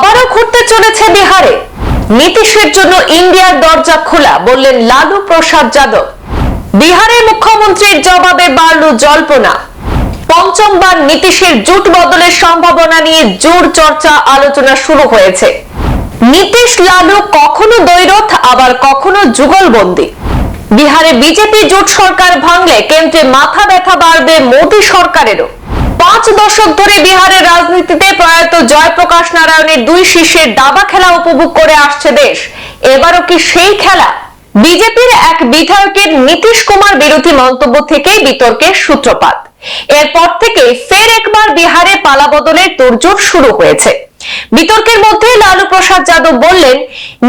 আবারও ঘুরতে চলেছে বিহারে। নীতিশের জন্য ইন্ডিয়ার দরজা খোলা, বললেন লালু প্রসাদ যাদব। বিহারের মুখ্যমন্ত্রীর জবাবে বাড়ল জল্পনা। পঞ্চমবার নীতিশের জোট বদলের সম্ভাবনা নিয়ে জোর চর্চা আলোচনা শুরু হয়েছে। নীতিশ, লালু কখনো দ্বৈরথ, আবার কখনো যুগলবন্দি। বিহারে বিজেপি জোট সরকার ভাঙলে কেন্দ্রে মাথা ব্যথা বাড়বে মোদী সরকারেরও। পাঁচ দশক ধরে বিহারের রাজনীতিতে প্রয়াত জয়প্রকাশ নারায়ণের দুই শীর্ষের দাবা খেলা উপভোগ করে আসছে দেশ। এবারও কি সেই খেলা? বিজেপির এক বিধায়কের নীতিশ কুমার বিরোধী মন্তব্য থেকেই বিতর্কের সূত্রপাত। এরপর থেকে ফের একবার বিহারে পালাবদলের তোড়জোড় শুরু হয়েছে। বিতর্কের মধ্যে লালু প্রসাদ যাদব বললেন,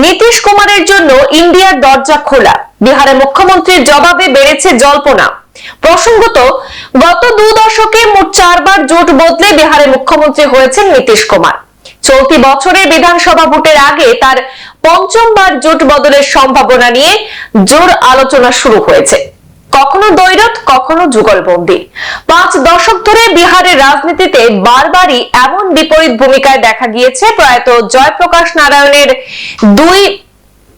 নীতিশ কুমারের জন্য ইন্ডিয়ার দরজা খোলা। বিহারের মুখ্যমন্ত্রীর জবাবে বেড়েছে জল্পনা। প্রসঙ্গত, গত দু দশকে মোট চারবার জোট বদলে বিহারের মুখ্যমন্ত্রী হয়েছেন নীতিশ কুমার। চলতি বছরে বিধানসভা ভোটের আগে তার পঞ্চমবার জোট বদলের সম্ভাবনা নিয়ে জোর আলোচনা শুরু হয়েছে। কখনো দ্বৈরথ কখনো যুগলবন্দি। পাঁচ দশক ধরে বিহারের রাজনীতিতে বারবারই এমন বিপরীত ভূমিকায় দেখা গিয়েছে প্রয়াত জয়প্রকাশ নারায়ণের দুই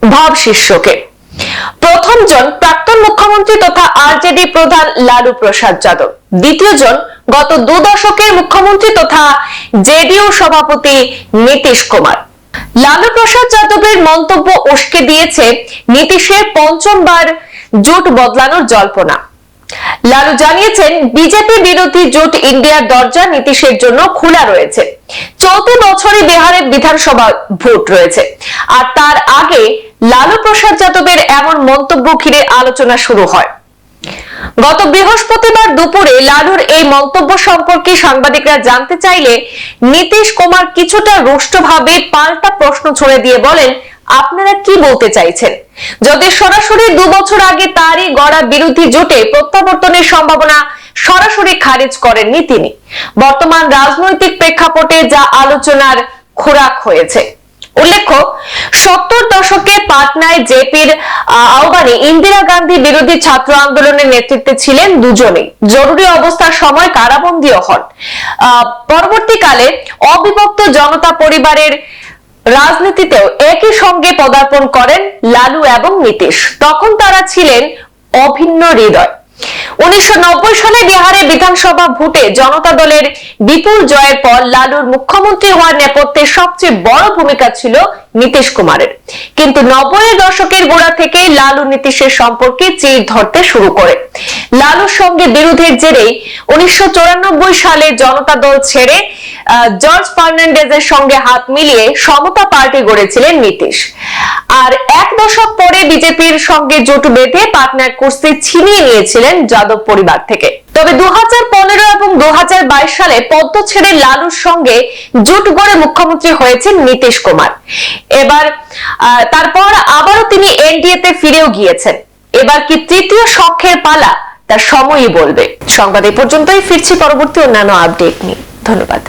ভাব শিষ্যকে প্রথম জন প্রাক্তন মুখ্যমন্ত্রী তথা আরজেডি প্রধান লালু প্রসাদ যাদব। দ্বিতীয় জন গত দু দশকের মুখ্যমন্ত্রী তথা জেডিও সভাপতি নীতিশ কুমার। লালু প্রসাদ যাদবের মন্তব্য উস্কে দিয়েছে নীতিশের পঞ্চমবার জোট বদলানোর জল্পনা। লালু জানিয়েছেন, বিজেপি বিরোধী জোট ইন্ডিয়ার দরজা নীতিশের জন্য খোলা রয়েছে। চলতি বছরে বিহারে বিধানসভা ভোট রয়েছে। আর তার আগে লালু প্রসাদ যাদবের এমন মন্তব্য ঘিরে আলোচনা শুরু হয়। গত বৃহস্পতিবার দুপুরে লালুর এই মন্তব্য সম্পর্কে সাংবাদিকরা জানতে চাইলে নীতিশ কুমার কিছুটা রুষ্টভাবে পাল্টা প্রশ্ন ছড়ে দিয়ে বলেন আপনারা কি বলতে চাইছেন? যদি সরাসরি দু বছর আগে তারই গড়া বিরোধী জোটে প্রত্যাবর্তনের সম্ভাবনা সরাসরি খারিজ করেননি তিনি, বর্তমান রাজনৈতিক প্রেক্ষাপটে যা আলোচনার খোরাক হয়েছে। উল্লেখ্য, সত্তর দশকে পাটনায় জেপির আহ্বানে ইন্দিরা গান্ধী বিরোধী ছাত্র আন্দোলনের নেতৃত্বে ছিলেন দুজনেই জরুরি অবস্থার সময় কারাবন্দীও হন। পরবর্তীকালে অবিভক্ত জনতা পরিবারের রাজনীতিতেও একই সঙ্গে পদার্পণ করেন লালু এবং নীতিশ। তখন তারা ছিলেন অভিন্ন হৃদয়। উনিশশো নব্বই সালে বিহারে বিধানসভা ভোটে জনতা দলের বিপুল জয়ের পর লালুর মুখ্যমন্ত্রী হওয়ার নেপথ্যে সবচেয়ে বড় ভূমিকা ছিল নীতিশ কুমারের। কিন্তু নব্বই দশকের গোড়া থেকে লালু নীতিশের সম্পর্কে চির ধরতে শুরু করে। লালুর সঙ্গে বিরোধের জেরেই উনিশশো চুরানব্বই সালে জনতা দল ছেড়ে জর্জ ফার্নান্ডেজের সঙ্গে হাত মিলিয়ে সমতা পার্টি গড়েছিলেন নীতিশ। আর এক দশক পরে বিজেপির সঙ্গে জোট বেঁধে পাটনার কুস্তি ছিনিয়ে নিয়েছিলেন যাদব পরিবার থেকে। তবে দু এবং দু সালে পদ্ম ছেড়ে লালুর সঙ্গে জোট গড়ে মুখ্যমন্ত্রী হয়েছেন নীতিশ কুমার। এবার তারপর আবারও তিনি এনডিএতে ফিরেও গিয়েছেন। এবার কি তৃতীয় শখের পালা? তার সময়ই বলবে। সংবাদ এই পর্যন্তই, ফিরছি পরবর্তী অন্যান্য আপডেট নিয়ে। ধন্যবাদ।